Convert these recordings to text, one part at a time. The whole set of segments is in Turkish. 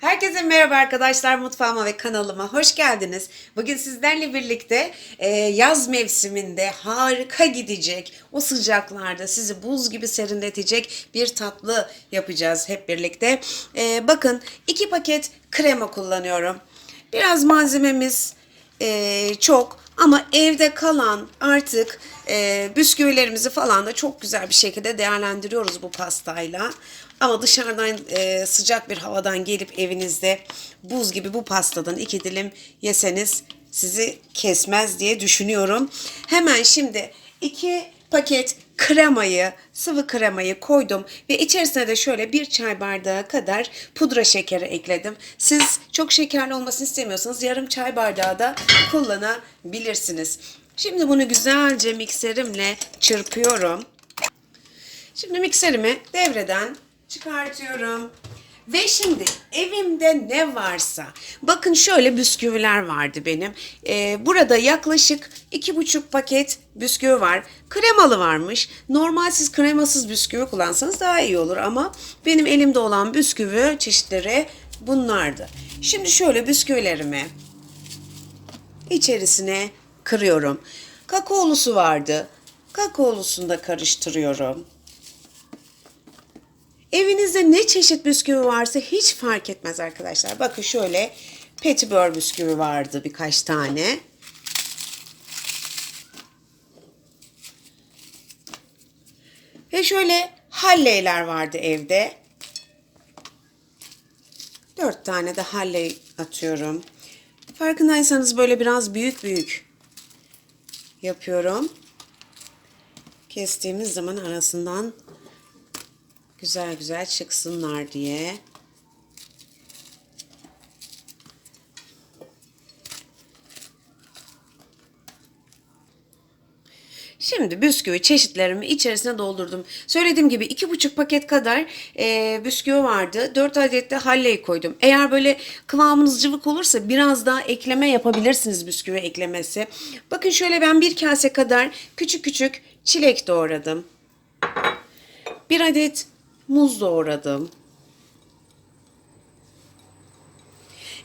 Herkese merhaba arkadaşlar mutfağıma ve kanalıma hoş geldiniz. Bugün sizlerle birlikte e, yaz mevsiminde harika gidecek o sıcaklarda sizi buz gibi serinletecek bir tatlı yapacağız hep birlikte. E, bakın iki paket krema kullanıyorum. Biraz malzememiz e, çok ama evde kalan artık e, bisküvilerimizi falan da çok güzel bir şekilde değerlendiriyoruz bu pastayla. Ama dışarıdan e, sıcak bir havadan gelip evinizde buz gibi bu pastadan iki dilim yeseniz sizi kesmez diye düşünüyorum. Hemen şimdi iki paket kremayı, sıvı kremayı koydum ve içerisine de şöyle bir çay bardağı kadar pudra şekeri ekledim. Siz çok şekerli olmasını istemiyorsanız yarım çay bardağı da kullanabilirsiniz. Şimdi bunu güzelce mikserimle çırpıyorum. Şimdi mikserimi devreden çıkartıyorum. Ve şimdi evimde ne varsa, bakın şöyle bisküviler vardı benim. Ee, burada yaklaşık iki buçuk paket bisküvi var. Kremalı varmış. Normal siz kremasız bisküvi kullansanız daha iyi olur ama benim elimde olan bisküvi çeşitleri bunlardı. Şimdi şöyle bisküvilerimi içerisine kırıyorum. Kakaolusu vardı. Kakaolusunu da karıştırıyorum. Evinizde ne çeşit bisküvi varsa hiç fark etmez arkadaşlar. Bakın şöyle petibör bisküvi vardı birkaç tane. Ve şöyle halleyler vardı evde. Dört tane de halley atıyorum. Farkındaysanız böyle biraz büyük büyük yapıyorum. Kestiğimiz zaman arasından güzel güzel çıksınlar diye. Şimdi bisküvi çeşitlerimi içerisine doldurdum. Söylediğim gibi iki buçuk paket kadar e, bisküvi vardı. 4 adet de halley koydum. Eğer böyle kıvamınız cıvık olursa biraz daha ekleme yapabilirsiniz bisküvi eklemesi. Bakın şöyle ben bir kase kadar küçük küçük çilek doğradım. Bir adet muz doğradım.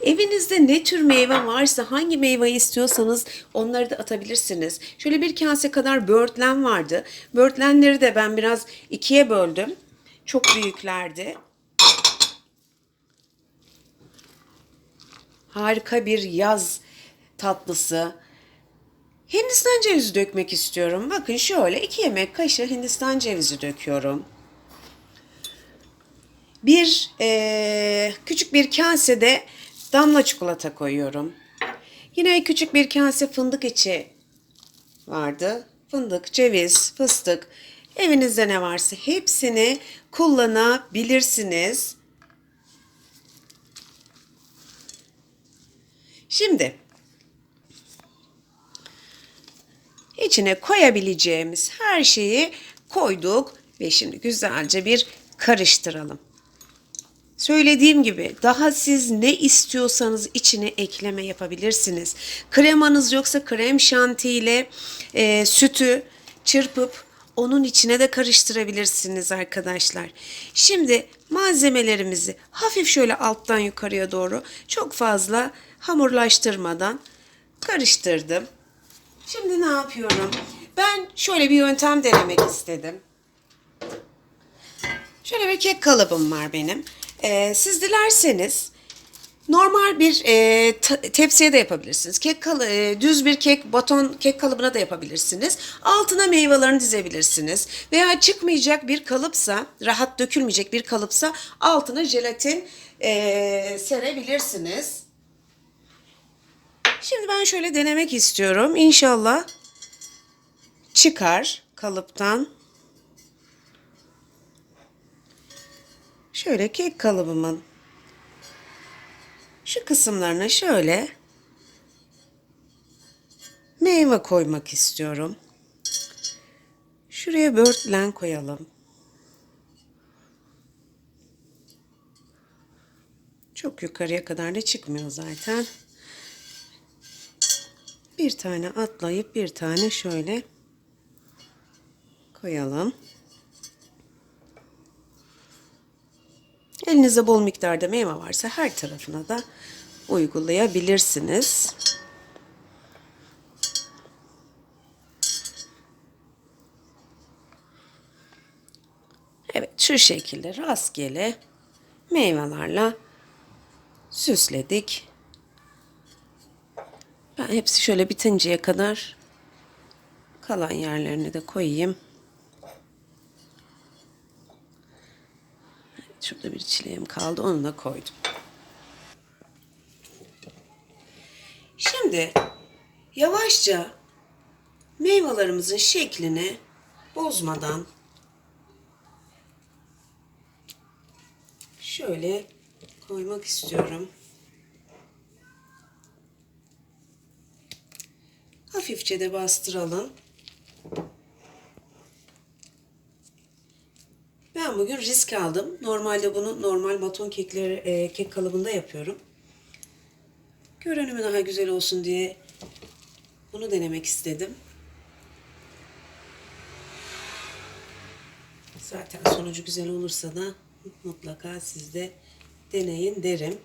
Evinizde ne tür meyve varsa hangi meyveyi istiyorsanız onları da atabilirsiniz. Şöyle bir kase kadar böğürtlen vardı. Böğürtlenleri de ben biraz ikiye böldüm. Çok büyüklerdi. Harika bir yaz tatlısı. Hindistan cevizi dökmek istiyorum. Bakın şöyle iki yemek kaşığı Hindistan cevizi döküyorum. Bir eee, küçük bir kasede damla çikolata koyuyorum. Yine küçük bir kase fındık içi vardı. Fındık, ceviz, fıstık. Evinizde ne varsa hepsini kullanabilirsiniz. Şimdi içine koyabileceğimiz her şeyi koyduk ve şimdi güzelce bir karıştıralım. Söylediğim gibi daha siz ne istiyorsanız içine ekleme yapabilirsiniz. Kremanız yoksa krem şanti ile e, sütü çırpıp onun içine de karıştırabilirsiniz arkadaşlar. Şimdi malzemelerimizi hafif şöyle alttan yukarıya doğru çok fazla hamurlaştırmadan karıştırdım. Şimdi ne yapıyorum? Ben şöyle bir yöntem denemek istedim. Şöyle bir kek kalıbım var benim. Ee, siz dilerseniz normal bir e, tepsiye de yapabilirsiniz. Kek kalı, e, düz bir kek baton kek kalıbına da yapabilirsiniz. Altına meyvelerini dizebilirsiniz. Veya çıkmayacak bir kalıpsa, rahat dökülmeyecek bir kalıpsa altına jelatin e, serebilirsiniz. Şimdi ben şöyle denemek istiyorum. İnşallah çıkar kalıptan. Şöyle kek kalıbımın şu kısımlarına şöyle meyve koymak istiyorum. Şuraya böğürtlen koyalım. Çok yukarıya kadar da çıkmıyor zaten. Bir tane atlayıp bir tane şöyle koyalım. Elinizde bol miktarda meyve varsa her tarafına da uygulayabilirsiniz. Evet şu şekilde rastgele meyvelerle süsledik. Ben hepsi şöyle bitinceye kadar kalan yerlerine de koyayım. Şurada bir çileğim kaldı onu da koydum. Şimdi yavaşça meyvelerimizin şeklini bozmadan şöyle koymak istiyorum. Hafifçe de bastıralım. Ben bugün risk aldım. Normalde bunu normal baton kekleri e, kek kalıbında yapıyorum. Görünümü daha güzel olsun diye bunu denemek istedim. Zaten sonucu güzel olursa da mutlaka siz de deneyin derim.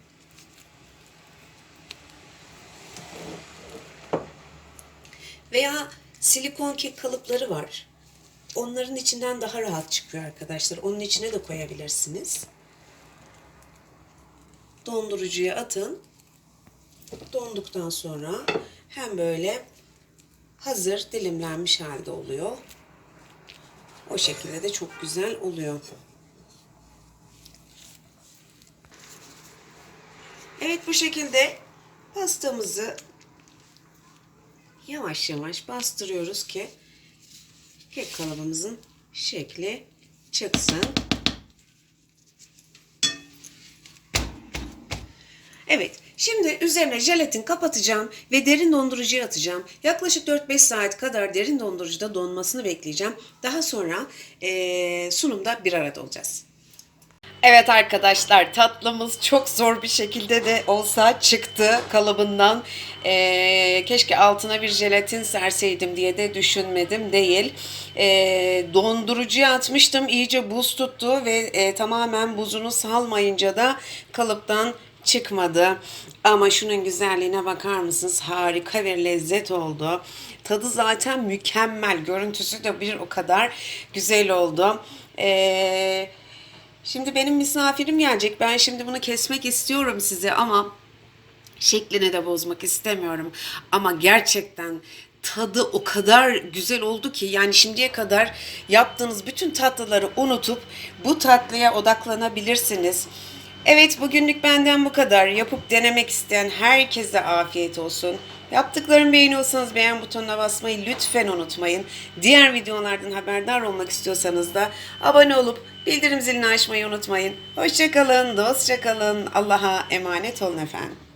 Veya silikon kek kalıpları var. Onların içinden daha rahat çıkıyor arkadaşlar. Onun içine de koyabilirsiniz. Dondurucuya atın. Donduktan sonra hem böyle hazır dilimlenmiş halde oluyor. O şekilde de çok güzel oluyor. Evet bu şekilde pastamızı yavaş yavaş bastırıyoruz ki kek kalıbımızın şekli çıksın. Evet, şimdi üzerine jelatin kapatacağım ve derin dondurucuya atacağım. Yaklaşık 4-5 saat kadar derin dondurucuda donmasını bekleyeceğim. Daha sonra eee, sunumda bir arada olacağız. Evet arkadaşlar tatlımız çok zor bir şekilde de olsa çıktı kalıbından. Ee, keşke altına bir jelatin serseydim diye de düşünmedim değil. Ee, dondurucuya atmıştım iyice buz tuttu ve e, tamamen buzunu salmayınca da kalıptan çıkmadı. Ama şunun güzelliğine bakar mısınız? Harika bir lezzet oldu. Tadı zaten mükemmel. Görüntüsü de bir o kadar güzel oldu. Eee Şimdi benim misafirim gelecek. Ben şimdi bunu kesmek istiyorum size ama şeklini de bozmak istemiyorum. Ama gerçekten tadı o kadar güzel oldu ki yani şimdiye kadar yaptığınız bütün tatlıları unutup bu tatlıya odaklanabilirsiniz. Evet bugünlük benden bu kadar. Yapıp denemek isteyen herkese afiyet olsun. Yaptıklarımı beğeniyorsanız beğen butonuna basmayı lütfen unutmayın. Diğer videolardan haberdar olmak istiyorsanız da abone olup bildirim zilini açmayı unutmayın. Hoşçakalın, dostça kalın. Allah'a emanet olun efendim.